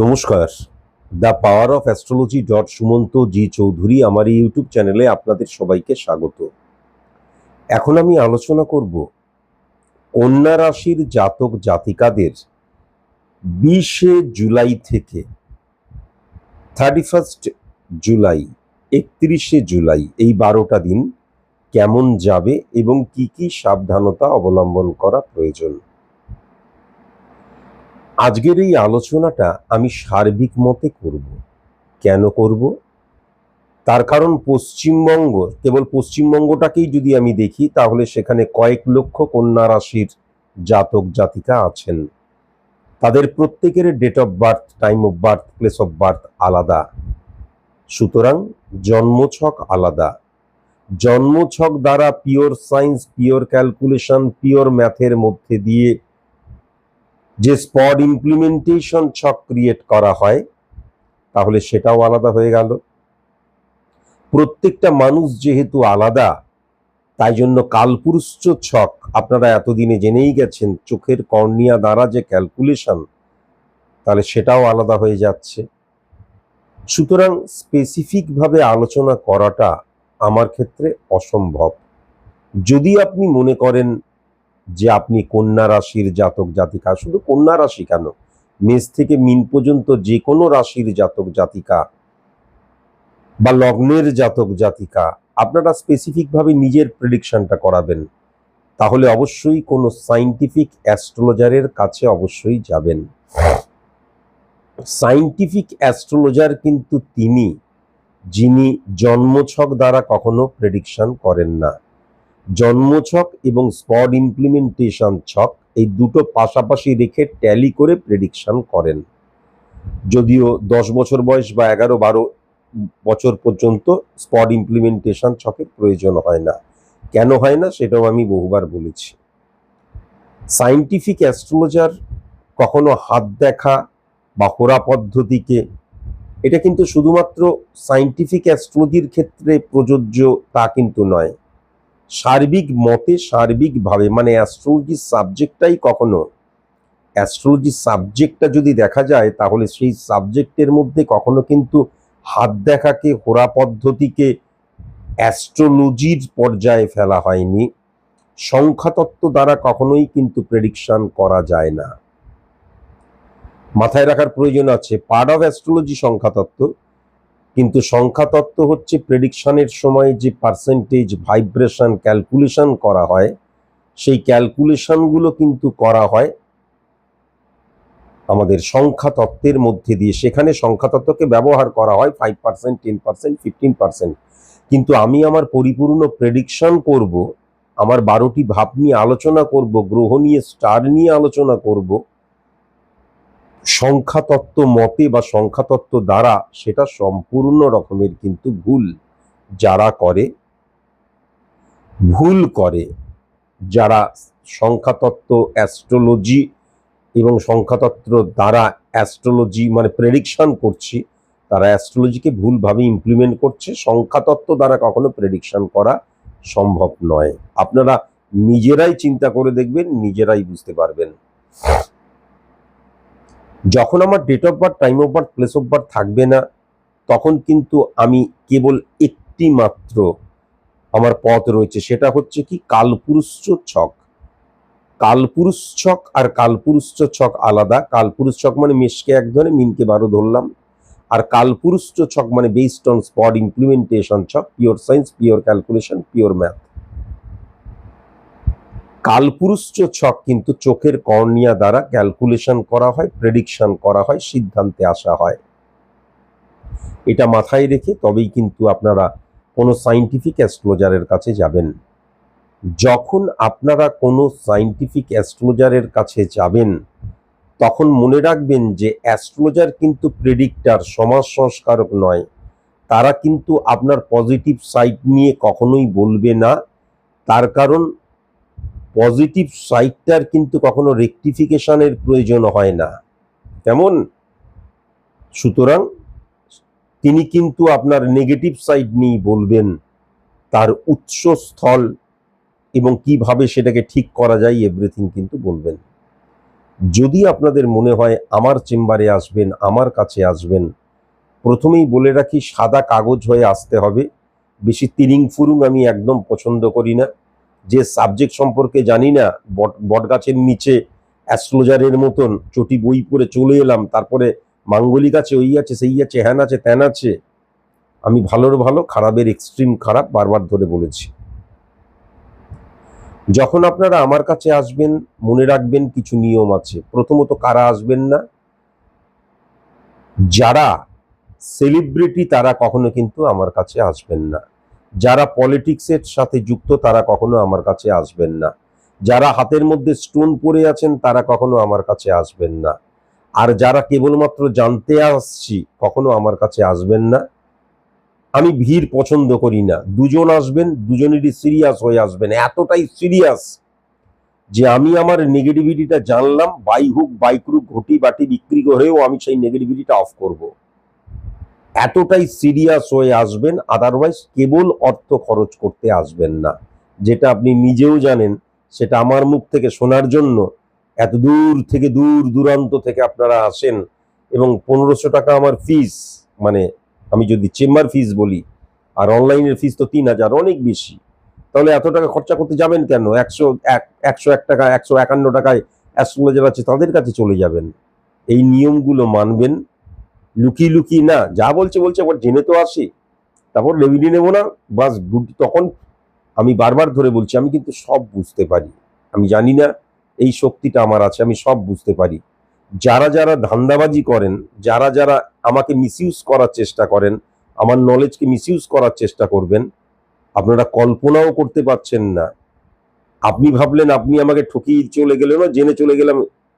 নমস্কার। The power of astrology dot Sumanta G Chowdhury আমার এই ইউটিউব চ্যানেলে আপনাদের সবাইকে স্বাগত। এখন আমি আলোচনা করব কন্যা রাশির জাতক জাতিকাদের বিশে জুলাই থেকে থার্টি ফার্স্ট জুলাই, একত্রিশে জুলাই এই বারোটা দিন কেমন যাবে এবং কি কি সাবধানতা অবলম্বন করা প্রয়োজন? আজকের এই আলোচনাটা আমি সার্বিক মতে করব। কেন করব? তার কারণ পশ্চিমবঙ্গ, কেবল পশ্চিমবঙ্গটাকেই যদি আমি দেখি, তাহলে সেখানে কয়েক লক্ষ কন্যা রাশির জাতক জাতিকা আছেন। তাদের প্রত্যেকের date of birth time of birth place of birth আলাদা। সুতরাং জন্মছক আলাদা। জন্মছক দ্বারা pure science pure calculation pure ম্যাথের মধ্যে দিয়ে যে স্পট ইমপ্লিমেন্টেশন ছক ক্রিয়েট করা হয়, তাহলে সেটাও আলাদা হয়ে গেল। প্রত্যেকটা মানুষ যেহেতু আলাদা, তাই জন্য কালপুরুষ ছক আপনারা এতদিনে জেনেই গেছেন, চোখের কর্নিয়া দ্বারা যে ক্যালকুলেশন তাহলে সেটাও আলাদা হয়ে যাচ্ছে। সুতরাং স্পেসিফিকভাবে আলোচনা করাটা আমার ক্ষেত্রে অসম্ভব। যদি আপনি মনে করেন যে আপনি কন্যা রাশির জাতক জাতিকা, শুধু কন্যা রাশি কেন? মেষ থেকে মিন পর্যন্ত যে কোনো রাশির জাতক জাতিকা বা লগ্নের জাতক জাতিকা, আপনারা স্পেসিফিকভাবে নিজের প্রেডিকশনটা করাবেন। তাহলে অবশ্যই কোনো সাইন্টিফিক অ্যাস্ট্রোলজারের কাছে অবশ্যই যাবেন। সাইন্টিফিক অ্যাস্ট্রোলজার কিন্তু তিনি, যিনি জন্মছক দ্বারা কখনো প্রেডিকশন করেন না। জন্মছক এবং স্পট ইমপ্লিমেন্টেশন ছক এই দুটো পাশাপাশি রেখে ট্যালি করে প্রেডিকশন করেন। যদিও দশ বছর বয়স বা এগারো বারো বছর পর্যন্ত স্পট ইমপ্লিমেন্টেশন ছকের প্রয়োজন হয় না। কেন হয় না সেটাও আমি বহুবার বলেছি। সাইন্টিফিক অ্যাস্ট্রোলজার কখনো হাত দেখা বা হোরা পদ্ধতিকে, এটা কিন্তু শুধুমাত্র সাইন্টিফিক অ্যাস্ট্রোলজির ক্ষেত্রে প্রযোজ্য তা কিন্তু নয়। সার্বিক মতে সার্বিকভাবে মানে অ্যাস্ট্রোলজি সাবজেক্টটাই কখনো অ্যাস্ট্রোলজি সাবজেক্টটা যদি দেখা যায়, তাহলে সেই সাবজেক্টের মধ্যে কখনো কিন্তু হাত দেখাকে হোরা পদ্ধতিকে অ্যাস্ট্রোলজির পর্যায়ে ফেলা হয়নি। সংখ্যাতত্ত্ব দ্বারা কখনোই কিন্তু প্রেডিকশন করা যায় না। মাথায় রাখার প্রয়োজন আছে। পার্ট অফ অ্যাস্ট্রোলজি সংখ্যাতত্ত্ব কিন্তু সংখ্যাতত্ত্ব হচ্ছে প্রেডিকশনের সময় যে পার্সেন্টেজ ভাইব্রেশন ক্যালকুলেশন করা হয়, সেই ক্যালকুলেশনগুলো কিন্তু করা হয় আমাদের সংখ্যাতত্ত্বের মধ্যে দিয়ে। সেখানে সংখ্যাতত্ত্বকে ব্যবহার করা হয় five percent ten percent fifteen percent কিন্তু আমি আমার পরিপূর্ণ প্রেডিকশন করব, আমার বারোটি ভাব নিয়ে আলোচনা করব, গ্রহ নিয়ে স্টার নিয়ে আলোচনা করব সংখ্যাতত্ত্ব মতে বা সংখ্যাতত্ত্ব দ্বারা সেটা সম্পূর্ণ রকমের কিন্তু ভুল। যারা করে, ভুল করে, যারা সংখ্যাতত্ত্ব, অ্যাস্ট্রোলজি এবং সংখ্যাতত্ত্ব দ্বারা অ্যাস্ট্রোলজি মানে প্রেডিকশন করছি, তারা অ্যাস্ট্রোলজিকে ভুলভাবে ইমপ্লিমেন্ট করছে। সংখ্যাতত্ত্ব দ্বারা কখনো প্রেডিকশন করা সম্ভব নয়। আপনারা নিজেরাই চিন্তা করে দেখবেন, নিজেরাই বুঝতে পারবেন। যখন আমার date of birth time of birth place of birth থাকবে না, তখন কিন্তু আমি কেবল একটি মাত্র আমার পথ রয়েছে, সেটা হচ্ছে কি কালপুরুষ ছক কালপুরুষ ছক আর কালপুরুষ ছক আলাদা। কালপুরুষ ছক মানে মেষকে এক ধরে, মিনকে বারো ধরলাম। আর কালপুরুষ ছক মানে বেসড অন স্পট ইমপ্লিমেন্টেশন ছক pure science pure calculation pure math কালপুরুষ ছক কিন্তু চোখের কর্নিয়া দ্বারা ক্যালকুলেশন করা হয়, প্রেডিকশন করা হয়, সিদ্ধান্তে আসা হয়। এটা মাথায় রেখে তবেই কিন্তু আপনারা কোনো সাইন্টিফিক অ্যাস্ট্রোলজারের কাছে যাবেন। যখন আপনারা কোনো সাইন্টিফিক অ্যাস্ট্রোলজারের কাছে যাবেন, তখন মনে রাখবেন যে অ্যাস্ট্রোলজার কিন্তু প্রেডিক্টার সমাজ সংস্কারক নয়। তারা কিন্তু আপনার পজিটিভ সাইড নিয়ে কখনোই বলবে না। তার কারণ পজিটিভ সাইডটার কিন্তু কখনো রেকটিফিকেশনের প্রয়োজন হয় না। কেমন? সুতরাং তিনি কিন্তু আপনার নেগেটিভ সাইড নিয়েই বলবেন, তার উৎসস্থল এবং কীভাবে সেটাকে ঠিক করা যায় এভরিথিং কিন্তু বলবেন। যদি আপনাদের মনে হয় আমার চেম্বারে আসবেন, আমার কাছে আসবেন, প্রথমেই বলে রাখি, সাদা কাগজ হয়ে আসতে হবে। বেশি তিরিং ফুরুং আমি একদম পছন্দ করি না। যে সাবজেক্ট সম্পর্কে জানি না, বট গাছের নিচে অ্যাস্ট্রোলজারের মতন চটি বই পড়ে চলে এলাম, তারপরে মাঙ্গলিক আছে, ওই আছে, সেই আছে, হ্যান আছে, ত্যান আছে, আমি ভালোর ভালো, খারাপের এক্সট্রিম খারাপ বারবার ধরে বলেছি। যখন আপনারা আমার কাছে আসবেন, মনে রাখবেন কিছু নিয়ম আছে। প্রথমত কারা আসবেন না? যারা সেলিব্রিটি তারা কখনো কিন্তু আমার কাছে আসবেন না। যারা পলিটিক্সের সাথে যুক্ত, তারা কখনো আমার কাছে আসবেন না। যারা হাতের মধ্যে স্টোন পরে আছেন, তারা কখনো আমার কাছে আসবেন না। আর যারা কেবলমাত্র জানতে আসছি, কখনো আমার কাছে আসবেন না। আমি ভিড় পছন্দ করি না। দুজন আসবেন, দুজনেরই সিরিয়াস হয়ে আসবেন। এতটাই সিরিয়াস যে আমি আমার নেগেটিভিটিটা জানলাম বাই হুক বাইক্রুক ঘটি বাটি বিক্রি করেও আমি সেই নেগেটিভিটিটা অফ করব। এতটাই সিরিয়াস হয়ে আসবেন আদারওয়াইজ কেবল অর্থ খরচ করতে আসবেন না। যেটা আপনি নিজেও জানেন, সেটা আমার মুখ থেকে শোনার জন্য এত দূর থেকে দূর দূরান্ত থেকে আপনারা আসেন এবং পনেরোশো টাকা আমার ফিস মানে আমি যদি চেম্বার ফিস বলি, আর অনলাইনের ফিস তো তিন হাজার, অনেক বেশি। তাহলে এত টাকা খরচা করতে যাবেন কেন? একশো এক একশো এক টাকা, একশো একান্ন টাকায় অ্যাস্ট্রোলজার আছে, তাদের কাছে চলে যাবেন। এই নিয়মগুলো মানবেন লুকিয়ে লুকিয়ে না, যা বলছে বলছে আবার জেনে তো আসি। তারপর লেবিনি নেব না, বাস তখন আমি বারবার ধরে বলছি, আমি কিন্তু সব বুঝতে পারি। আমি জানি না এই শক্তিটা আমার আছে, আমি সব বুঝতে পারি। যারা যারা ধান্দাবাজি করেন, যারা যারা আমাকে মিসইউজ করার চেষ্টা করেন, আমার নলেজকে মিসইউজ করার চেষ্টা করবেন, আপনারা কল্পনাও করতে পারছেন না। আপনি ভাবলেন, আপনি আমাকে ঠকিয়ে চলে গেলেন, জেনে চলে গেলাম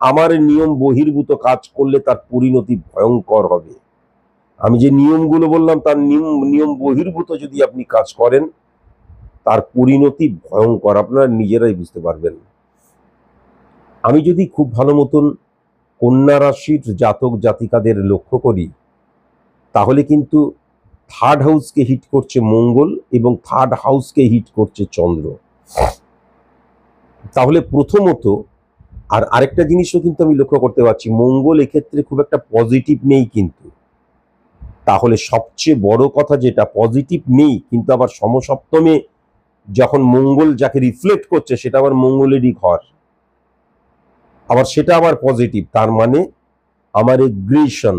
আমার নিয়ম বহির্ভূত কাজ করলে তার পরিণতি ভয়ঙ্কর হবে। আমি যে নিয়মগুলো বললাম, তার নিয়ম নিয়ম বহির্ভূত যদি আপনি কাজ করেন, তার পরিণতি ভয়ঙ্কর। আপনারা নিজেরাই বুঝতে পারবেন। আমি যদি খুব ভালো মতন কন্যা রাশির জাতক জাতিকাদের লক্ষ্য করি, তাহলে কিন্তু থার্ড হাউসকে হিট করছে মঙ্গল এবং থার্ড হাউসকে হিট করছে চন্দ্র। তাহলে প্রথমত আর আরেকটা জিনিসও কিন্তু আমি লক্ষ্য করতে পারছি, মঙ্গল এক্ষেত্রে খুব একটা পজিটিভ নেই কিন্তু। তাহলে সবচেয়ে বড় কথা যেটা পজিটিভ নেই, কিন্তু আবার সমসপ্তমে যখন মঙ্গল যাকে রিফ্লেক্ট করছে, সেটা আবার মঙ্গলেরই ঘর। আবার সেটা আবার পজিটিভ তার মানে আমার এগ্রেশন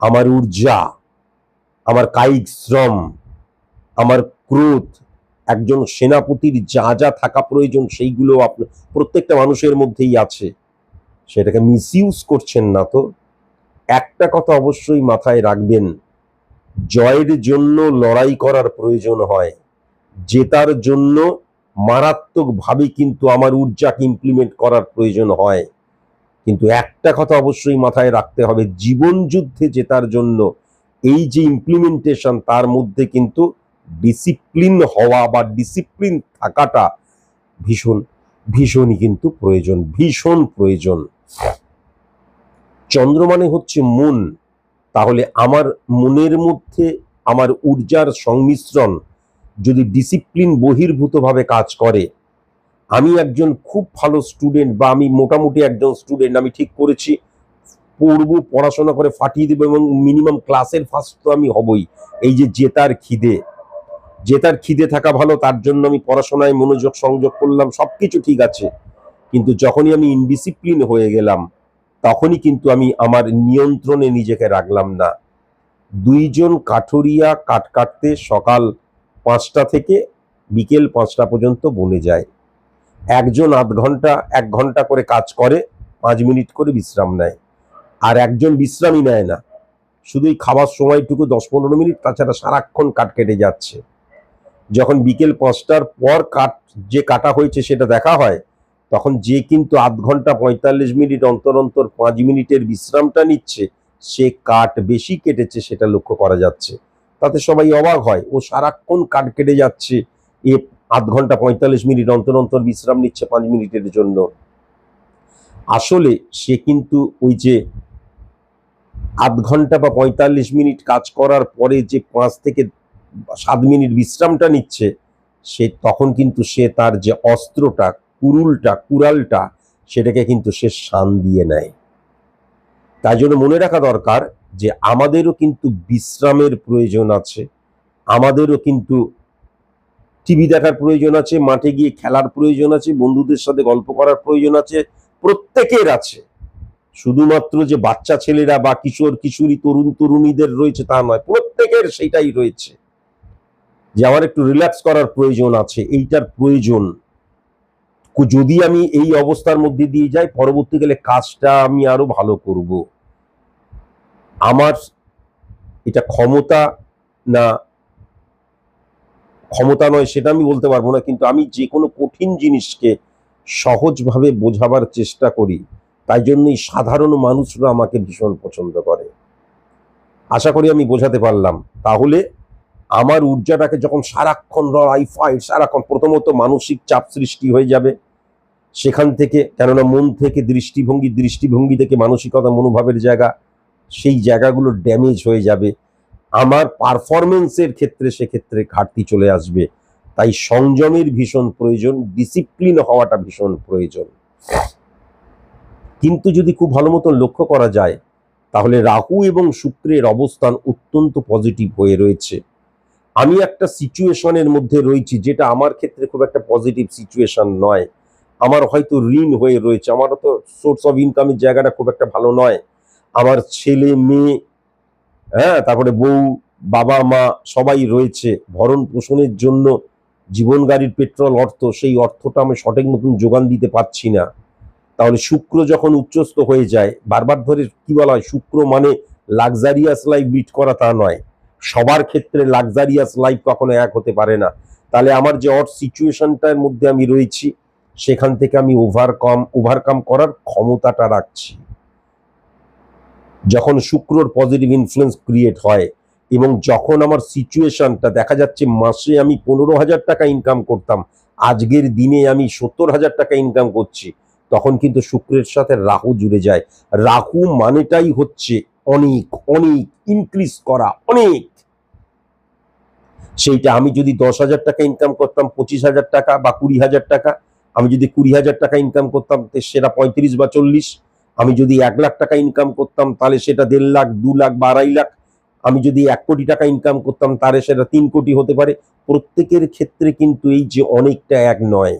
আমার ঊর্জা আমার কায়িক শ্রম, আমার ক্রোধ একজন সেনাপতির যা যা থাকা প্রয়োজন সেইগুলো আপনার প্রত্যেকটা মানুষের মধ্যেই আছে। সেটাকে মিসইউজ করছেন না তো? একটা কথা অবশ্যই মাথায় রাখবেন, জয়ের জন্য লড়াই করার প্রয়োজন হয়। জেতার জন্য মারাত্মকভাবে কিন্তু আমার ঊর্জাকে ইমপ্লিমেন্ট করার প্রয়োজন হয়। কিন্তু একটা কথা অবশ্যই মাথায় রাখতে হবে জীবন যুদ্ধে জেতার জন্য এই যে ইমপ্লিমেন্টেশন তার মধ্যে কিন্তু ডিসিপ্লিন হওয়া বা ডিসিপ্লিন থাকাটা ভীষণ, ভীষণই কিন্তু প্রয়োজন, ভীষণ প্রয়োজন। চন্দ্র মানে হচ্ছে মন। তাহলে আমার মনের মধ্যে আমার ঊর্জার সংমিশ্রণ যদি ডিসিপ্লিন বহির্ভূতভাবে কাজ করে, আমি একজন খুব ভালো স্টুডেন্ট বা আমি মোটামুটি একজন স্টুডেন্ট আমি ঠিক করেছি, পড়ব, পড়াশোনা করে ফাটিয়ে দেবো এবং মিনিমাম ক্লাসের ফার্স্ট তো আমি হবই। এই যে জেতার খিদে জেতার খিদে থাকা ভালো, তার জন্য আমি পড়াশোনায় মনোযোগ, সংযোগ করলাম সব কিছু ঠিক আছে। কিন্তু যখনই আমি ইনডিসিপ্লিন হয়ে গেলাম, তখনই কিন্তু আমি আমার নিয়ন্ত্রণে নিজেকে রাখলাম না। দুইজন কাঠুরিয়া কাট কাটতে সকাল পাঁচটা থেকে বিকেল পাঁচটা পর্যন্ত বনে যায়। একজন আধ ঘণ্টা, এক ঘণ্টা করে কাজ করে, পাঁচ মিনিট করে বিশ্রাম নেয়। আর একজন বিশ্রামই নেয় না। শুধুই খাবার সময়টুকু দশ পনেরো মিনিট, তাছাড়া সারাক্ষণ কাট কেটে যাচ্ছে। যখন বিকেল পাঁচটার পর কাট, যে কাটা হয়েছে সেটা দেখা হয়, তখন যে কিন্তু আধ ঘণ্টা পঁয়তাল্লিশ মিনিট অন্তর অন্তর পাঁচ মিনিটের বিশ্রামটা নিচ্ছে, সে কাট বেশি কেটেছে সেটা লক্ষ্য করা যাচ্ছে। তাতে সবাই অবাক হয়, ও সারাক্ষণ কাট কেটে যাচ্ছে, এ আধ ঘণ্টা পঁয়তাল্লিশ মিনিট অন্তর অন্তর বিশ্রাম নিচ্ছে পাঁচ মিনিটের জন্য। আসলে সে কিন্তু ওই যে আধ ঘণ্টা বা পঁয়তাল্লিশ মিনিট কাজ করার পরে যে পাঁচ থেকে সাত মিনিট বিশ্রামটা নিচ্ছে, সে তখন কিন্তু সে তার যে অস্ত্রটা, কুরুলটা, কুড়ালটা, সেটাকে কিন্তু সে শান দিয়ে নেয়। তাই জন্য মনে রাখা দরকার যে আমাদেরও কিন্তু বিশ্রামের প্রয়োজন আছে, আমাদেরও কিন্তু টিভি দেখার প্রয়োজন আছে, মাঠে গিয়ে খেলার প্রয়োজন আছে, বন্ধুদের সাথে গল্প করার প্রয়োজন আছে, প্রত্যেকের আছে। শুধুমাত্র যে বাচ্চা ছেলেরা বা কিশোর, কিশোরী, তরুণ, তরুণীদের রয়েছে তা নয়, প্রত্যেকের সেটাই রয়েছে। যে আমার একটু রিল্যাক্স করার প্রয়োজন আছে, এইটার প্রয়োজন। যদি আমি এই অবস্থার মধ্যে দিয়ে যাই, পরবর্তীকালে কাজটা আমি আরও ভালো করব। আমার এটা ক্ষমতা না, ক্ষমতা নয় সেটা আমি বলতে পারব না, কিন্তু আমি যে কোনো কঠিন জিনিসকে সহজভাবে বোঝাবার চেষ্টা করি, তাই জন্যই সাধারণ মানুষরা আমাকে ভীষণ পছন্দ করে। আশা করি আমি বোঝাতে পারলাম। তাহলে আমার ঊর্জাটাকে যখন সারাক্ষণ লড়াই ফাইট সারাক্ষণ প্রথমত মানসিক চাপ সৃষ্টি হয়ে যাবে। সেখান থেকে, কেননা মন থেকে দৃষ্টিভঙ্গি দৃষ্টিভঙ্গি থেকে মানসিকতা, মনোভাবের জায়গা, সেই জায়গাগুলো ড্যামেজ হয়ে যাবে। আমার পারফরমেন্সের ক্ষেত্রে সেক্ষেত্রে ঘাটতি চলে আসবে। তাই সংযমের ভীষণ প্রয়োজন ডিসিপ্লিন হওয়াটা ভীষণ প্রয়োজন। কিন্তু যদি খুব ভালো মতন লক্ষ্য করা যায়, তাহলে রাহু এবং শুক্রের অবস্থান অত্যন্ত পজিটিভ হয়ে রয়েছে। আমি একটা সিচুয়েশনের মধ্যে রয়েছি যেটা আমার ক্ষেত্রে খুব একটা পজিটিভ সিচুয়েশন নয়। আমার হয়তো ঋণ হয়ে রয়েছে, আমারও তো সোর্স অফ ইনকামের জায়গাটা খুব একটা ভালো নয়। আমার ছেলে, মেয়ে হ্যাঁ তারপরে বউ, বাবা, মা সবাই রয়েছে। ভরণ পোষণের জন্য জীবন গাড়ির পেট্রোল অর্থ, সেই অর্থটা আমি সঠিক মতন যোগান দিতে পারছি না। তাহলে শুক্র যখন উচ্চস্থ হয়ে যায়, বারবার ধরে কি বলা হয়, শুক্র মানে লাক্সারিয়াস লাইফ লিড করা তা নয়। সবার ক্ষেত্রে লাক্সারিয়াস লাইফ কখনো এক হতে পারে না। তাহলে আমার যে অট সিচুয়েশনটার মধ্যে আমি রয়েছি, সেখান থেকে আমি ওভারকাম ওভারকাম করার ক্ষমতাটা রাখছি। যখন শুক্রর পজিটিভ ইনফ্লুয়েন্স ক্রিয়েট হয় এবং যখন আমার সিচুয়েশনটা দেখা যাচ্ছে মাসে আমি পনেরো হাজার টাকা ইনকাম করতাম, আজকের দিনে আমি সত্তর হাজার টাকা ইনকাম করছি, তখন কিন্তু শুক্রের সাথে রাহু জুড়ে যায়। রাহু মানেটাই হচ্ছে অনেক অনেক ইনক্রিজ করা, অনেক। সেইটা আমি যদি দশ হাজার টাকা ইনকাম করতাম, পঁচিশ হাজার টাকা বা কুড়ি হাজার টাকা, আমি যদি কুড়ি হাজার টাকা ইনকাম করতাম সেটা পঁয়ত্রিশ বা চল্লিশ। আমি যদি এক লাখ টাকা ইনকাম করতাম, তাহলে সেটা দেড় লাখ, দু লাখ বা আড়াই লাখ। আমি যদি এক কোটি টাকা ইনকাম করতাম, তাহলে সেটা তিন কোটি হতে পারে। প্রত্যেকের ক্ষেত্রে কিন্তু এই যে অনেকটা এক নয়।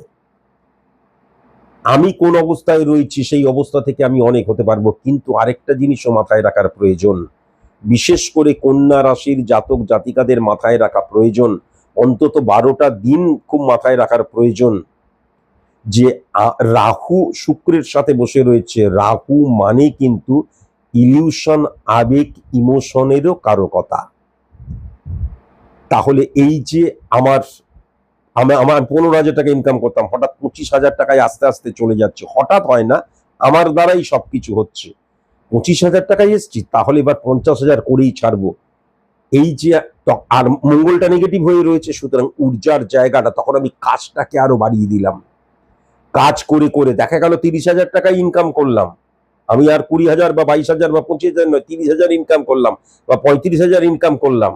আমি কোন অবস্থায় রয়েছি, সেই অবস্থা থেকে আমি অনেক হতে পারব, কিন্তু আরেকটা জিনিসও মাথায় রাখার প্রয়োজন। বিশেষ করে কন্যা রাশির জাতক জাতিকাদের মাথায় রাখা প্রয়োজন। অন্তত বারোটা দিন খুব মাথায় রাখার প্রয়োজন। যে রাহু শুক্রের সাথে বসে রয়েছে, রাহু মানে কিন্তু ইলিউশন, আবেগ, ইমোশনেরও কারকতা। তাহলে এই যে, আমার আমি আমার পনেরো হাজার টাকা ইনকাম করতাম। হঠাৎ পঁচিশ হাজার টাকায় আস্তে আস্তে চলে যাচ্ছে। হঠাৎ হয় না, আমার দ্বারাই সবকিছু হচ্ছে। পঁচিশ হাজার টাকায় এসছি, তাহলে এবার পঞ্চাশ হাজার করেই ছাড়বো। এই যে আর মঙ্গলটা নেগেটিভ হয়ে রয়েছে, সুতরাং ঊর্জার জায়গাটা, তখন আমি কাজটাকে আরও বাড়িয়ে দিলাম। কাজ করে করে, দেখা গেল তিরিশ হাজার টাকা ইনকাম করলাম। আমি আর কুড়ি হাজার বা বাইশ হাজার বা পঁচিশ হাজার নয়, তিরিশ হাজার ইনকাম করলাম বা পঁয়ত্রিশ হাজার ইনকাম করলাম।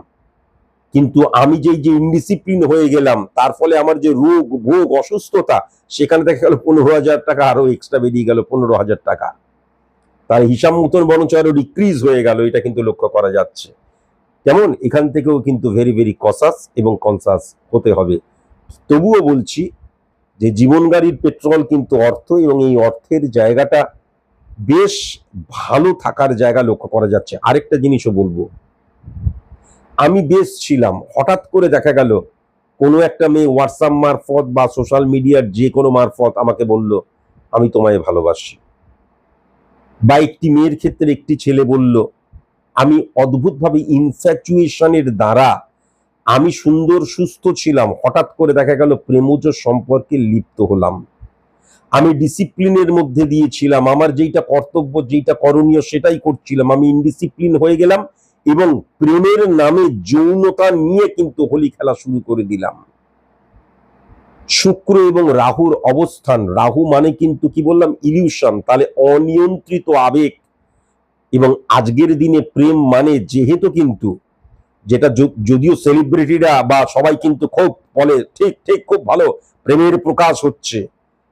কিন্তু আমি যেই যে ইনডিসিপ্লিন হয়ে গেলাম, তার ফলে আমার যে রোগ, ভোগ, অসুস্থতা, সেখানে দেখা গেল পনেরো হাজার টাকা আরও এক্সট্রা বেরিয়ে গেল, পনেরো হাজার টাকা। তার হিসাব মতন বরঞ্চ আরও ডিক্রিজ হয়ে গেল, এটা কিন্তু লক্ষ্য করা যাচ্ছে। যেমন এখান থেকেও কিন্তু ভেরি ভেরি কসাস এবং কনসাস হতে হবে। তবুও বলছি যে জীবন গাড়ির পেট্রোল কিন্তু অর্থ এবং এই অর্থের জায়গাটা বেশ ভালো থাকার জায়গা লক্ষ্য করা যাচ্ছে। আরেকটা জিনিসও বলব। আমি বেশ ছিলাম। হঠাৎ করে দেখা গেল, কোনো একটা মেয়ে হোয়াটসঅ্যাপ মারফত বা সোশ্যাল মিডিয়ার যে কোনো মারফত আমাকে বলল, আমি তোমায় ভালোবাসি। বা একটি মেয়ের ক্ষেত্রে একটি ছেলে বলল, আমি অদ্ভুতভাবে ইনফ্যাচুয়েশনের দ্বারা আমি সুন্দর, সুস্থ ছিলাম। হঠাৎ করে দেখা গেল, প্রেমজ সম্পর্কে লিপ্ত হলাম। আমি ডিসিপ্লিনের মধ্যে দিয়েছিলাম। আমার যেইটা কর্তব্য, যেইটা করণীয় সেটাই করছিলাম। আমি ইনডিসিপ্লিন হয়ে গেলাম। এবং প্রেমের নামে যৌনতা নিয়ে কিন্তু হোলি খেলা শুরু করে দিলাম। শুক্র এবং রাহুর অবস্থান, রাহু মানে কিন্তু কি বললাম? ইলিউশন তাহলে অনিয়ন্ত্রিত আবেগ। এবং আজকের দিনে প্রেম মানে যেহেতু কিন্তু, যেটা যদিও সেলিব্রিটিরা বা সবাই কিন্তু খুব বলে, ঠিক ঠিক, খুব ভালো, প্রেমের প্রকাশ হচ্ছে।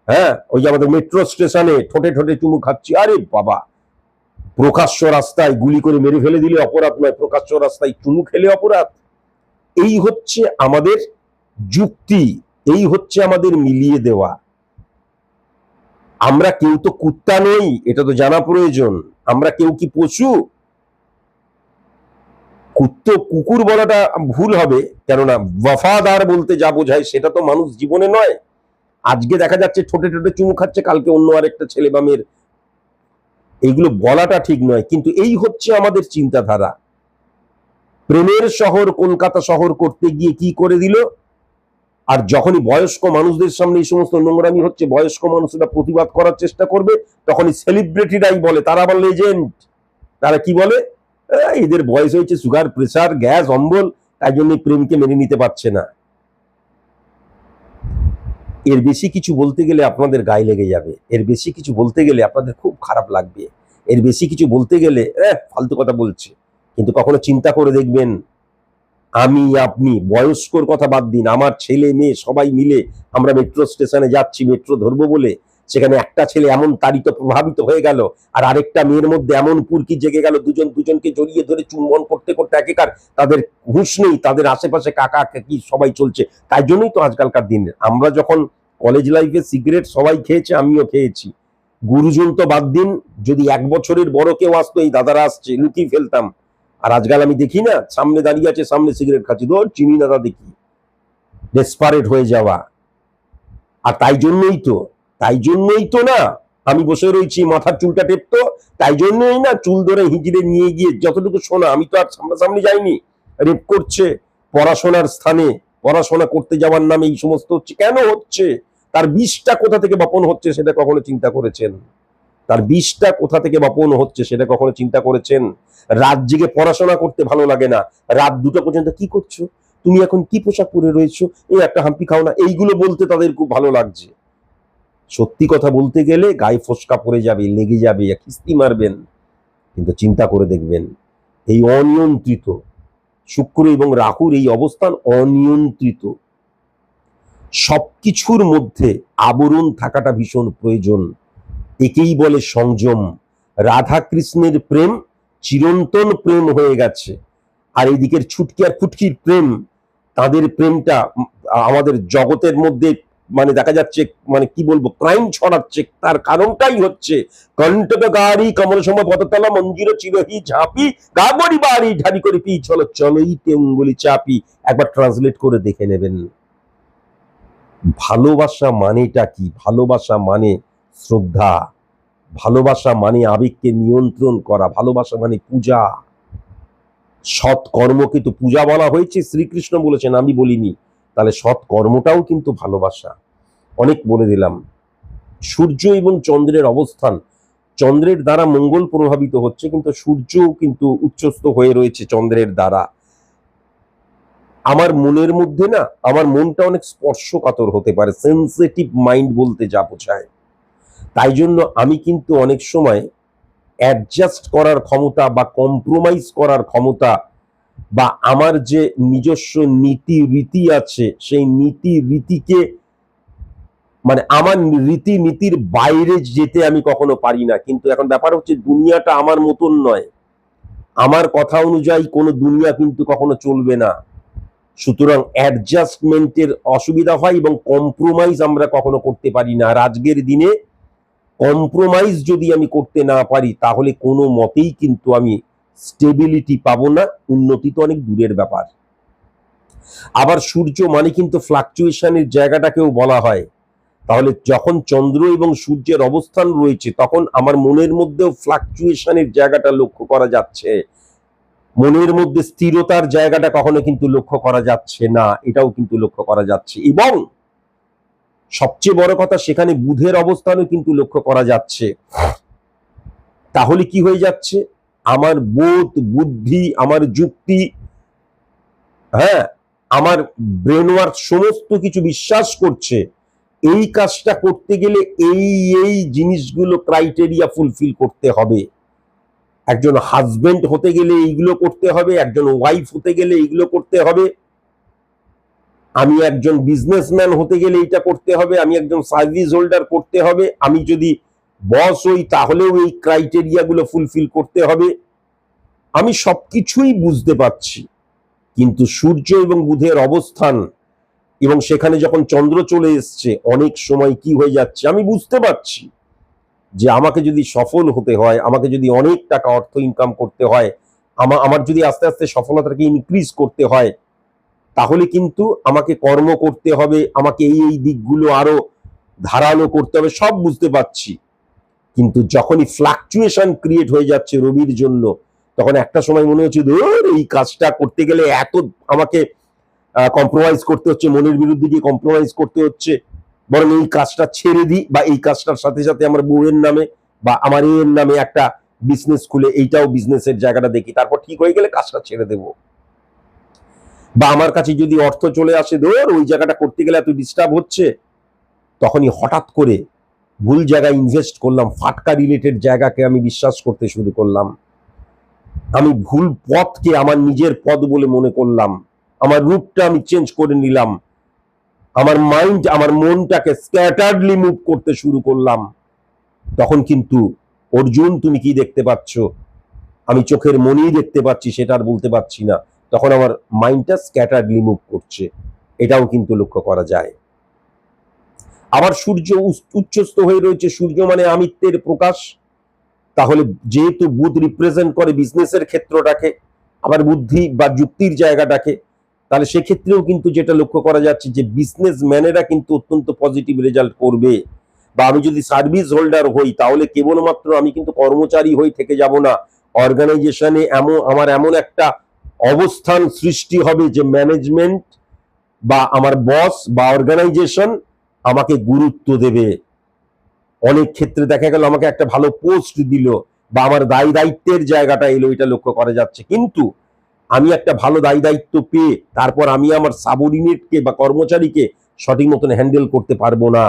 হ্যাঁ ওই যে আমাদের মেট্রো স্টেশনে ঠোঁটে ঠোঁটে চুমু খাচ্ছি, আরে বাবা! প্রকাশ্য রাস্তায় গুলি করে মেরে ফেলে দিলে অপরাধ নয়, প্রকাশ্য রাস্তায় চুমু খেলে অপরাধ। এই হচ্ছে আমাদের যুক্তি, এই হচ্ছে আমাদের মিলিয়ে দেওয়া। আমরা কেউ তো কুত্তা নই, এটা তো জানা প্রয়োজন। আমরা কেউ কি পশু? কুত্ত, কুকুর বলাটা ভুল হবে, কেননা ওয়াফাদার বলতে যা বোঝায় সেটা তো মানুষ জীবনে নয়। আজকে দেখা যাচ্ছে ঠোঁটে ঠোঁটে চুমু খাচ্ছে, কালকে অন্য আরেকটা ছেলে বা মেয়ের এইগুলো বলাটা ঠিক নয়, কিন্তু এই হচ্ছে আমাদের চিন্তাধারা। প্রেমের শহর কলকাতা শহর করতে গিয়ে কি করে দিল? আর যখনই বয়স্ক মানুষদের সামনে এই সমস্ত নোংরামি হচ্ছে, বয়স্ক মানুষরা প্রতিবাদ করার চেষ্টা করবে, তখনই সেলিব্রিটিরাই বলে, তারা আবার লেজেন্ড তারা কি বলে? এদের বয়স হয়েছে সুগার প্রেসার গ্যাস অম্বল, তাই জন্য প্রেমকে মেনে নিতে পারছে না। এর বেশি কিছু বলতে গেলে আপনাদের গায়ে লেগে যাবে। এর বেশি কিছু বলতে গেলে আপনাদের খুব খারাপ লাগবে। এর বেশি কিছু বলতে গেলে হ্যাঁ ফালতু কথা বলছে। কিন্তু কখনো চিন্তা করে দেখবেন, আমি, আপনি, বয়স্কর কথা বাদ দিন, আমার ছেলে, মেয়ে সবাই মিলে আমরা মেট্রো স্টেশনে যাচ্ছি মেট্রো ধরবো বলে সেখানে একটা ছেলে এমন তাড়িত প্রভাবিত হয়ে গেল, আর আরেকটা মেয়ের মধ্যে এমন পুরকি জেগে গেল, দুজন দুজনকে জড়িয়ে ধরে চুম্বন করতে করতে একেকার তাদের হুঁশ নেই, তাদের আশেপাশে কাকা কাকি সবাই চলছে। তাই জন্যই তো আজকালকার দিন। আমরা যখন কলেজ লাইফে সিগারেট সবাই খেয়েছে, আমিও খেয়েছি। গুরুজন তো বাদ দিন, যদি এক বছরের বড় কেউ আসতো, এই দাদারা আসছে, লুকিয়ে ফেলতাম। আর আজকাল আমি দেখি না, সামনে দাঁড়িয়ে আছে, সামনে সিগারেট খাচ্ছি, ধর চিনি দাদা দেখি। ডেসপারেট হয়ে যাওয়া। আর তাই জন্যই তো তাই জন্যই তো না, আমি বসে রয়েছি, মাথার চুলটা টেপতো, তাই জন্যই না চুল ধরে হিঁচড়ে নিয়ে গিয়ে যতটুকু শোনা, আমি তো আর সামনাসামনি যাইনি, রেপ করছে, পড়াশোনার স্থানে, পড়াশোনা করতে যাওয়ার নামে এই সমস্ত হচ্ছে, কেন হচ্ছে? তার বিষটা কোথা থেকে বপন হচ্ছে সেটা কখনো চিন্তা করেছেন? তার বিষটা কোথা থেকে বপন হচ্ছে সেটা কখনো চিন্তা করেছেন? রাত জেগে পড়াশোনা করতে ভালো লাগে না, রাত দুটো পর্যন্ত কি করছ? তুমি এখন কি পোশাক পরে রয়েছো? এই একটা হাম্পি খাও না, এইগুলো বলতে তাদের খুব ভালো লাগছে। সত্যি কথা বলতে গেলে গায়ে ফসকা পড়ে যাবে, লেগে যাবে কিস্তি মারবেন। কিন্তু চিন্তা করে দেখবেন, এই অনিয়ন্ত্রিত, শুক্র এবং রাহুর এই অবস্থান অনিয়ন্ত্রিত। সবকিছুর মধ্যে আবরণ থাকাটা ভীষণ প্রয়োজন। একেই বলে সংযম। রাধা কৃষ্ণের প্রেম চিরন্তন প্রেম হয়ে গেছে। আর এইদিকের ছুটকি আর ফুটকির প্রেম, তাদের প্রেমটা আমাদের জগতের মধ্যে মানে দেখা যাচ্ছে মানে কি বলব ক্রাইম ছড়াচ্ছে। তার কারণটাই হচ্ছে কমল পদতলা মঞ্জির চিরহি বাড়ি ঢাড়ি করে পি চলো চাপি। একবার ট্রান্সলেট করে দেখে নেবেন। ভালোবাসা মানেটা কি? ভালোবাসা মানে শ্রদ্ধা। ভালোবাসা মানে আবেগকে নিয়ন্ত্রণ করা। ভালোবাসা মানে পূজা। সৎ কর্মকে তো পূজা বলা হয়েছে। শ্রীকৃষ্ণ বলেছেন, আমি বলিনি। তাহলে সৎ কর্মটাও কিন্তু ভালোবাসা। অনেক বলে দিলাম। সূর্য এবং চন্দ্রের অবস্থান, চন্দ্রের দ্বারা মঙ্গল প্রভাবিত হচ্ছে, কিন্তু সূর্যও কিন্তু উচ্চস্থ হয়ে রয়েছে চন্দ্রের দ্বারা। আমার মনের মধ্যে না, আমার মনটা অনেক স্পর্শকাতর হতে পারে সেন্সিটিভ মাইন্ড বলতে যা বোঝায়। তাই জন্য আমি কিন্তু অনেক সময় অ্যাডজাস্ট করার ক্ষমতা বা কম্প্রোমাইজ করার ক্ষমতা বা আমার যে নিজস্ব নীতি রীতি আছে, সেই নীতি রীতিকে মানে আমার রীতি নীতির বাইরে যেতে আমি কখনো পারি না। কিন্তু এখন ব্যাপার হচ্ছে দুনিয়াটা আমার মতন নয়। আমার কথা অনুযায়ী কোনো দুনিয়া কিন্তু কখনো চলবে না। সুতরাং অ্যাডজাস্টমেন্টের অসুবিধা হয় এবং কম্প্রোমাইজ আমরা কখনো করতে পারি না। আর আজকের দিনে কম্প্রোমাইজ যদি আমি করতে না পারি, তাহলে কোনো মতেই কিন্তু আমি স্টেবিলিটি পাবো না, উন্নতি তো অনেক দূরের ব্যাপার। আবার সূর্য মানে কিন্তু ফ্লাকচুয়েশনের জায়গাটাকেও বলা হয়। তাহলে যখন চন্দ্র এবং সূর্যের অবস্থান রয়েছে, তখন আমার মনের মধ্যেও ফ্লাকচুয়েশনের জায়গাটা লক্ষ্য করা যাচ্ছে। মনের মধ্যে স্থিরতার জায়গাটা কখনো কিন্তু লক্ষ্য করা যাচ্ছে না, এটাও কিন্তু লক্ষ্য করা যাচ্ছে। এবং সবচেয়ে বড় কথা, সেখানে বুধের অবস্থানও কিন্তু লক্ষ্য করা যাচ্ছে। তাহলে কি হয়ে যাচ্ছে? আমার বোধ, বুদ্ধি, আমার যুক্তি হ্যাঁ আমার ব্রেন ওয়ার্ক সমস্ত কিছু বিশ্বাস করছে। এই কাজটা করতে গেলে এই এই জিনিসগুলো ক্রাইটেরিয়া ফুলফিল করতে হবে। একজন হাজবেন্ড হতে গেলে এইগুলো করতে হবে, একজন ওয়াইফ হতে গেলে এইগুলো করতে হবে। আমি একজন বিজনেসম্যান হতে গেলে এইটা করতে হবে, আমি একজন সার্ভিস হোল্ডার করতে হবে। আমি যদি বস হই তাহলেও এই ক্রাইটেরিয়াগুলো ফুলফিল করতে হবে। আমি সব কিছুই বুঝতে পারছি, কিন্তু সূর্য এবং বুধের অবস্থান এবং সেখানে যখন চন্দ্র চলে এসছে, অনেক সময় কি হয়ে যাচ্ছে, আমি বুঝতে পারছি যে আমাকে যদি সফল হতে হয়, আমাকে যদি অনেক টাকা অর্থ ইনকাম করতে হয়, আমা, আমার যদি আস্তে আস্তে সফলতাকে ইনক্রিজ করতে হয়, তাহলে কিন্তু আমাকে কর্ম করতে হবে, আমাকে এই এই দিকগুলো আরও ধারালো করতে হবে, সব বুঝতে পারছি। কিন্তু যখনই ফ্লাকচুয়েশন ক্রিয়েট হয়ে যাচ্ছে রবির জন্য, তখন একটা সময় মনে হচ্ছে, ধর, এই কাজটা করতে গেলে এত আমাকে কম্প্রোমাইজ করতে হচ্ছে, মনের বিরুদ্ধে গিয়ে কম্প্রোমাইজ করতে হচ্ছে, বরং এই কাজটা ছেড়ে দিই বা এই কাজটার সাথে সাথে আমার বউয়ের নামে বা আমার এর নামে একটা বিজনেস খুলে, এইটাও বিজনেসের জায়গাটা দেখি, তারপর ঠিক হয়ে গেলে কাজটা ছেড়ে দেবো। বা আমার কাছে যদি অর্থ চলে আসে, ধর, ওই জায়গাটা করতে গেলে এত ডিস্টার্ব হচ্ছে, তখনই হঠাৎ করে ভুল জায়গায় ইনভেস্ট করলাম, ফাটকা রিলেটেড জায়গাকে আমি বিশ্বাস করতে শুরু করলাম। আমি ভুল পথকে আমার নিজের পথ বলে মনে করলাম। আমার রূপটা আমি চেঞ্জ করে নিলাম। আমার মাইন্ড আমার মনটাকে স্ক্যাটার্ডলি মুভ করতে শুরু করলাম। তখন কিন্তু, অর্জুন, তুমি কি দেখতে পাচ্ছ? আমি চোখের মনেই দেখতে পাচ্ছি, সেটা আর বলতে পারছি না। তখন আমার মাইন্ডটা স্ক্যাটার্ডলি মুভ করছে। এটাও কিন্তু লক্ষ্য করা যায়। আবার সূর্য উচ্চস্থ হয়ে রয়েছে, সূর্য মানে আমিত্বের প্রকাশ। তাহলে যেহেতু বুধ রিপ্রেজেন্ট করে বিজনেসের ক্ষেত্রটাকে, আবার বুদ্ধি বা যুক্তির জায়গাটাকে, তাহলে সেক্ষেত্রেও কিন্তু যেটা লক্ষ্য করা যাচ্ছে যে বিজনেস ম্যানেরা কিন্তু অত্যন্ত পজিটিভ রেজাল্ট করবে। বা আমি যদি সার্ভিস হোল্ডার হই, তাহলে কেবলমাত্র আমি কিন্তু কর্মচারী হয়ে থেকে যাব না। অর্গানাইজেশনে এমন, আমার এমন একটা অবস্থান সৃষ্টি হবে যে ম্যানেজমেন্ট বা আমার বস বা অর্গানাইজেশন আমাকে গুরুত্ব দেবে। অনেক ক্ষেত্রে দেখা গেল আমাকে একটা ভালো পোস্ট দিল বা আমার দায়ী দায়িত্বের জায়গাটা এলো, এটা লক্ষ্য করা যাচ্ছে। কিন্তু আমি একটা ভালো দায়ী দায়িত্ব পেয়ে তারপর আমি আমার সাবঅর্ডিনেটকে বা কর্মচারীকে সঠিক মতন হ্যান্ডেল করতে পারব না।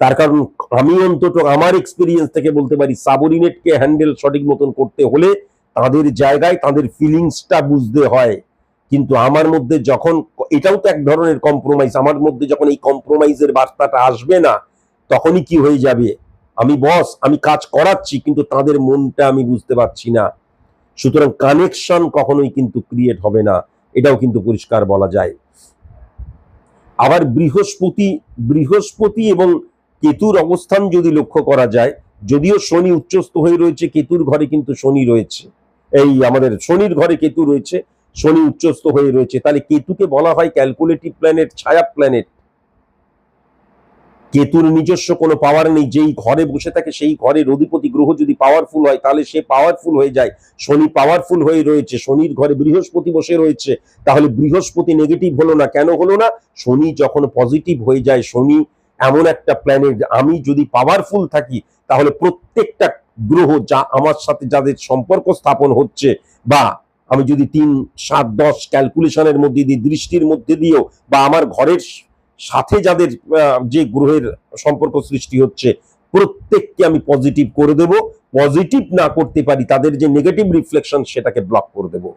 তার কারণ আমি অন্তত আমার এক্সপিরিয়েন্স থেকে বলতে পারি সাবঅর্ডিনেটকে হ্যান্ডেল সঠিক মতন করতে হলে তাদের জায়গায় তাদের ফিলিংসটা বুঝতে হয়। কিন্তু আমার মধ্যে যখন এটাও তো এক ধরনের কম্প্রোমাইজ আমার মধ্যে যখন এই কম্প্রোমাইজের বার্তাটা আসবে না, তখনই কি হয়ে যাবে? আমি বস আমি কাজ করাচ্ছি, কিন্তু তাদের মনটা আমি বুঝতে পারছি না। সুতরাং কানেকশন কখনোই কিন্তু ক্রিয়েট হবে না। এটাও কিন্তু পরিষ্কার বলা যায়। আবার বৃহস্পতি বৃহস্পতি এবং কেতুর অবস্থান যদি লক্ষ্য করা যায়, যদিও শনি উচ্চস্থ হয়ে রয়েছে, কেতুর ঘরে কিন্তু শনি রয়েছে। এই আমাদের শনির ঘরে কেতু রয়েছে শনি উচ্চস্থ হয়ে রয়েছে। তাহলে কেতুকে বলা হয় ক্যালকুলেটিভ প্ল্যানেট ছায়া প্ল্যানেট কেতুর নিজস্ব কোনো পাওয়ার নেই, যেই ঘরে বসে থাকে সেই ঘরের অধিপতি গ্রহ যদি পাওয়ারফুল হয়, তাহলে সে পাওয়ারফুল হয়ে যায়। শনি পাওয়ারফুল হয়ে রয়েছে, শনির ঘরে বৃহস্পতি বসে রয়েছে, তাহলে বৃহস্পতি নেগেটিভ হলো না। কেন হলো না? শনি যখন পজিটিভ হয়ে যায়, শনি এমন একটা প্ল্যানেট আমি যদি পাওয়ারফুল থাকি, তাহলে প্রত্যেকটা গ্রহ যা আমার সাথে যাদের সম্পর্ক স্থাপন হচ্ছে বা আমি যদি তিন, সাত, দশ ক্যালকুলেশনের মধ্যে দিয়ে, দৃষ্টির মধ্যে দিয়েও বা আমার ঘরের সাথে যাদের যে গ্রহের সম্পর্ক সৃষ্টি হচ্ছে, প্রত্যেককে আমি পজিটিভ করে দেব। পজিটিভ না করতে পারি, তাদের যে নেগেটিভ রিফ্লেকশন সেটাকে ব্লক করে দেব।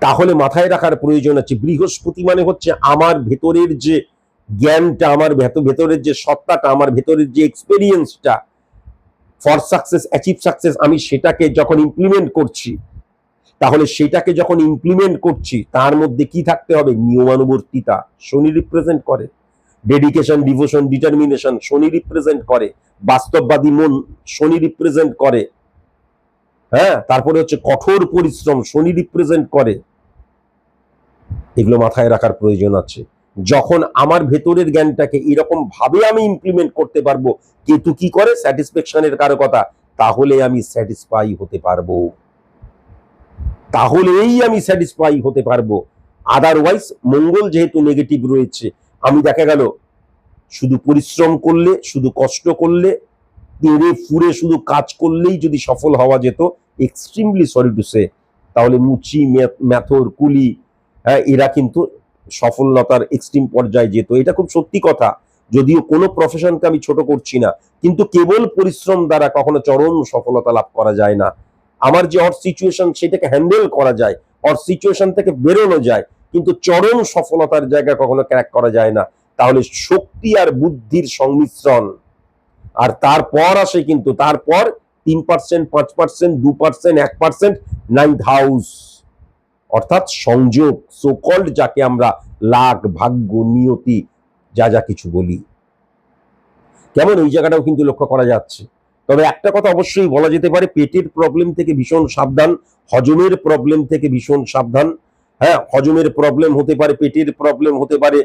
তাহলে মাথায় রাখার প্রয়োজন আছে, বৃহস্পতি মানে হচ্ছে আমার ভেতরের যে জ্ঞানটা, আমার ভেত- ভেতরের যে সত্তাটা, আমার ভেতরের যে এক্সপেরিয়েন্সটা ফর সাকসেস অ্যাচিভ সাকসেস আমি সেটাকে যখন ইমপ্লিমেন্ট করছি তাহলে সেটাকে যখন ইমপ্লিমেন্ট করছি, তার মধ্যে কি থাকতে হবে? নিয়মানুবর্তিতা। শনি রিপ্রেজেন্ট করে। Dedication devotion determination Shani represent করে। বাস্তববাদী মন শনি রিপ্রেজেন্ট করে। হ্যাঁ? তারপরে হচ্ছে কঠোর পরিশ্রম শনি রিপ্রেজেন্ট করে। এগুলো মাথায় রাখার প্রয়োজন আছে। যখন আমার ভেতরের জ্ঞানটাকে এরকম ভাবে আমি ইমপ্লিমেন্ট করতে পারব, কেতু কি করে? স্যাটিসফ্যাকশনের কারও কথা, তাহলে আমি স্যাটিসফাই হতে পারব। তাহলেই আমি স্যাটিসফাই হতে পারব। আদারওয়াইজ মঙ্গল যেহেতু নেগেটিভ রয়েছে, আমি দেখা গেল, শুধু পরিশ্রম করলে, শুধু কষ্ট করলে তেড়ে ফুরে শুধু কাজ করলেই যদি সফল হওয়া যেত এক্সট্রিমলি সরি টু সে তাহলে মুচি ম্যাথর, কুলি হ্যাঁ এরা কিন্তু সফলতার এক্সট্রিম পর্যায়ে যেত। এটা খুব সত্যি কথা। যদিও কোনো প্রফেশনকে আমি ছোট করছি না, কিন্তু কেবল পরিশ্রম দ্বারা কখনো চরম সফলতা লাভ করা যায় না। আমার যে অর সিচুয়েশন সেটাকে হ্যান্ডেল করা যায় অর সিচুয়েশন থেকে বেরোনো যায়, কিন্তু চরম সফলতার জায়গা কখনো ক্র্যাক করা যায় না। তাহলে শক্তি আর বুদ্ধির সংমিশ্রণ। আর তারপর আসে কিন্তু, তারপর তিন পার্সেন্ট পাঁচ পার্সেন্ট দু পার্সেন্ট এক পার্সেন্ট নাইন্থ হাউস অর্থাৎ সংযোগ সোকল্ড যাকে আমরা লাগ ভাগ্য, নিয়তি, যা যা কিছু বলি। কেমন? ওই জায়গাটাও কিন্তু লক্ষ্য করা যাচ্ছে। তবে একটা কথা অবশ্যই বলা যেতে পারে, পেটের প্রবলেম থেকে ভীষণ সাবধান, হজমের প্রবলেম থেকে ভীষণ সাবধান। হ্যাঁ হজমের প্রবলেম হতে পারে, পেটের প্রবলেম হতে পারে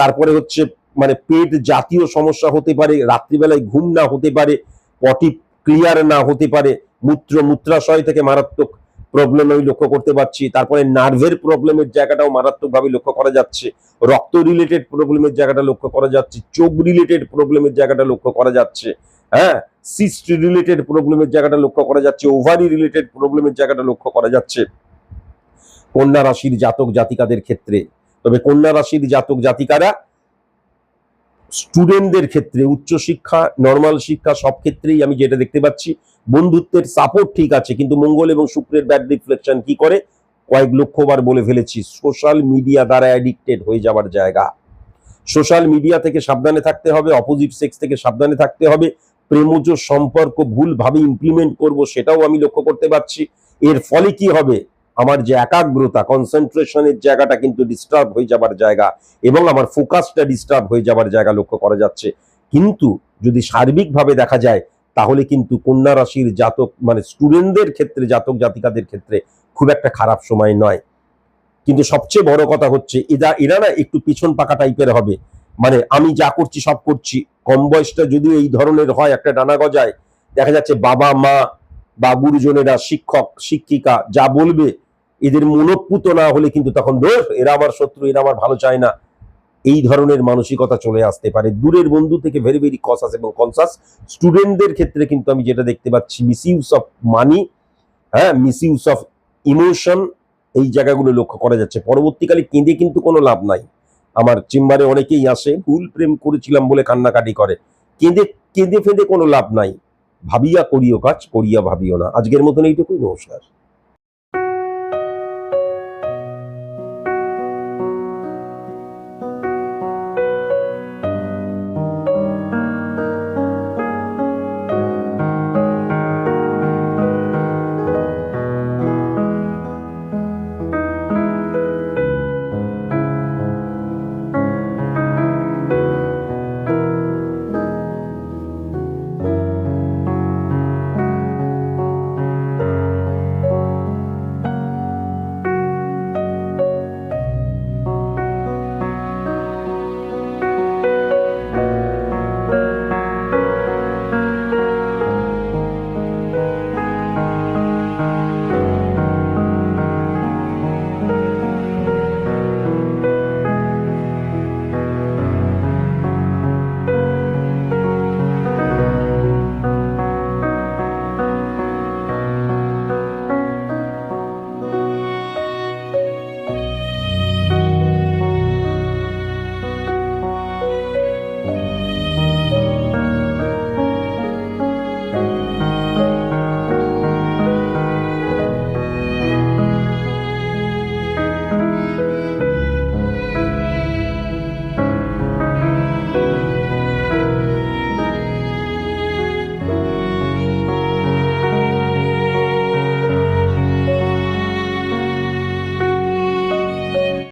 তারপরে হচ্ছে মানে পেট জাতীয় সমস্যা হতে পারে, রাত্রিবেলায় ঘুম না হতে পারে, পটি ক্লিয়ার না হতে পারে, মূত্র, মূত্রাশয় থেকে মারাত্মক প্রবলেম আমি লক্ষ্য করতে পারছি। তারপরে নার্ভের প্রবলেমের জায়গাটাও মারাত্মকভাবে লক্ষ্য করা যাচ্ছে। রক্ত রিলেটেড প্রবলেমের জায়গাটা লক্ষ্য করা যাচ্ছে, চোখ রিলেটেড প্রবলেমের জায়গাটা লক্ষ্য করা যাচ্ছে। হ্যাঁ সিস্ট রিলেটেড প্রবলেমের জায়গাটা লক্ষ্য করা যাচ্ছে ওভারি রিলেটেড প্রবলেমের জায়গাটা লক্ষ্য করা যাচ্ছে। কন্যা রাশির জাতক জাতিকাদের ক্ষেত্রে, তবে কন্যা রাশির জাতক জাতিকারা স্টুডেন্টদের ক্ষেত্রে উচ্চশিক্ষা নর্মাল শিক্ষা সব ক্ষেত্রেই আমি যেটা দেখতে পাচ্ছি, বন্ধুত্বের সাপোর্ট ঠিক আছে, কিন্তু মঙ্গল এবং শুক্রের ব্যাড রিফ্লেকশন কি করে? কয়েক লক্ষবার বলে ফেলেছি সোশ্যাল মিডিয়া দ্বারা অ্যাডিক্টেড হয়ে যাওয়ার জায়গা। সোশ্যাল মিডিয়া থেকে সাবধানে থাকতে হবে অপোজিট সেক্স থেকে সাবধানে থাকতে হবে প্রেমজ সম্পর্ক ভুলভাবে ইমপ্লিমেন্ট করব সেটাও আমি লক্ষ্য করতে পারছি। এর ফলে কি হবে? আমার যে একাগ্রতা কনসেন্ট্রেশনের জায়গাটা কিন্তু ডিস্টার্ব হয়ে যাবার জায়গা এবং আমার ফোকাসটা ডিস্টার্ব হয়ে যাবার জায়গা লক্ষ্য করা যাচ্ছে। কিন্তু যদি সার্বিকভাবে দেখা যায়, তাহলে কিন্তু কন্যা রাশির জাতক মানে স্টুডেন্টদের ক্ষেত্রে, জাতক জাতিকাদের ক্ষেত্রে খুব একটা খারাপ সময় নয়। কিন্তু সবচেয়ে বড় কথা হচ্ছে, এরা এরা না একটু পিছন পাকা টাইপের হবে। মানে আমি যা করছি সব করছি। কম বয়সটা যদিও এই ধরনের হয়, একটা ডানা গজায়, দেখা যাচ্ছে বাবা, মা বা গুরুজনেরা, শিক্ষক, শিক্ষিকা যা বলবে, এদের মনোপুত না হলে কিন্তু তখন দোষ এরা আমার শত্রু, এরা আমার ভালো চায় না। এই ধরনের মানসিকতা চলে আসতে পারে। দূরের বন্ধু থেকে ভেরি ভেরি কসাস এবং কনসাস স্টুডেন্টদের ক্ষেত্রে কিন্তু আমি যেটা দেখতে পাচ্ছি মিসইউজ অফ মানি হ্যাঁ মিসইউজ অফ ইমোশন এই জায়গাগুলো লক্ষ্য করা যাচ্ছে। পরবর্তীকালে কেঁদে কিন্তু কোনো লাভ নাই। আমার চেম্বারে অনেকেই আসে, ভুল প্রেম করেছিলাম বলে কান্নাকাটি করে। কেঁদে কেঁদে ফেঁদে কোনো লাভ নাই। ভাবিয়া করিও কাজ, করিয়া ভাবিও না। আজকের মতন এইটুকুই, নমস্কার।